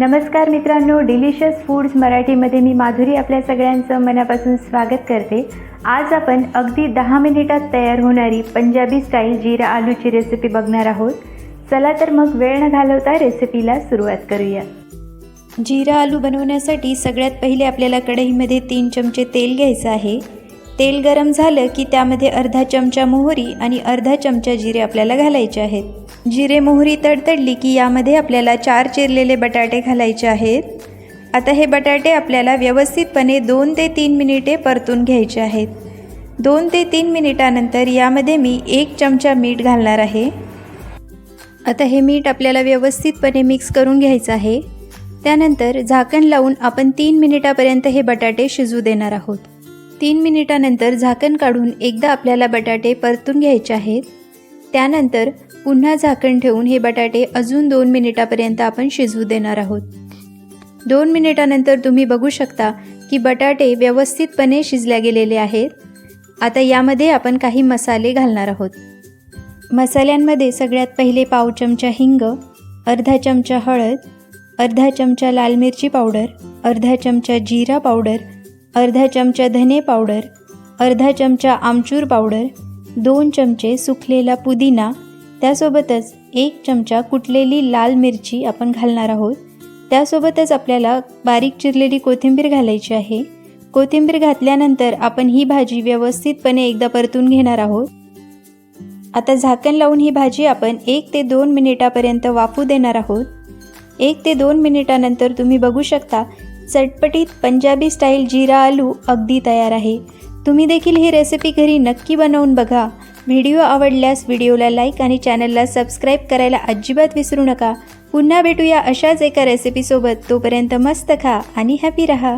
नमस्कार मित्रांनो delicious foods मराठीमध्ये मी माधुरी आपल्या सगळ्यांचं मनापासून स्वागत करते. आज आपण अगदी दहा मिनिटात तयार होणारी पंजाबी स्टाईल जिरा आलूची रेसिपी बघणार आहोत. चला तर मग वेळ न घालवता रेसिपीला सुरुवात करूया. जिरा आलू बनवण्यासाठी सगळ्यात पहिले आपल्याला कढईमध्ये तीन चमचे तेल घ्यायचं आहे. तेल गरम झालं की त्यामध्ये अर्धा चमचा मोहरी आणि अर्धा चमचा जिरे आपल्याला घालायचे आहेत. जिरे मोहरी तडतडली की यामध्ये आपल्याला चार चिरलेले बटाटे घालायचे आहेत. आता हे बटाटे आपल्याला व्यवस्थितपणे दोन ते तीन मिनिटे परतून घ्यायचे आहेत. दोन ते तीन मिनिटानंतर यामध्ये मी एक चमचा मीठ घालणार आहे. आता हे मीठ आपल्याला व्यवस्थितपणे मिक्स करून घ्यायचं आहे. त्यानंतर झाकण लावून आपण तीन मिनिटापर्यंत हे बटाटे शिजू देणार आहोत. तीन मिनिटानंतर झाकण काढून एकदा आपल्याला बटाटे परतून घ्यायचे आहेत. त्यानंतर पुन्हा झाकण ठेवून हे बटाटे अजून दोन मिनिटापर्यंत आपण शिजवू देणार आहोत. दोन मिनिटानंतर तुम्ही बघू शकता की बटाटे व्यवस्थितपणे शिजल्या गेलेले आहेत. आता यामध्ये आपण काही मसाले घालणार आहोत. मसाल्यांमध्ये सगळ्यात पहिले पाव चमचा हिंग अर्धा चमचा हळद अर्धा चमचा लाल मिरची पावडर अर्धा चमचा जिरा पावडर अर्धा चमचा धने पावडर अर्धा चमचा आमचूर पावडर दोन चमचे सुकलेला पुदिना त्यासोबतच एक चमचा कुटलेली लाल मिरची आपण घालणार आहोत. त्यासोबतच आपल्याला बारीक चिरलेली कोथिंबीर घालायची आहे. कोथिंबीर घातल्यानंतर आपण ही भाजी व्यवस्थितपणे एकदा परतून घेणार आहोत. आता झाकण लावून ही भाजी आपण एक ते दोन मिनिटापर्यंत वाफू देणार आहोत. एक ते दोन मिनिटानंतर तुम्ही बघू शकता चटपटीत पंजाबी स्टाईल जिरा आलू अगदी तयार आहे. तुम्ही देखील ही रेसिपी घरी नक्की बनवून बघा. व्हिडिओ आवडल्यास व्हिडिओला लाईक आणि चॅनलला सबस्क्राईब करायला अजिबात विसरू नका. पुन्हा भेटूया अशाच एका रेसिपीसोबत तोपर्यंत मस्त खा आणि हॅपी रहा.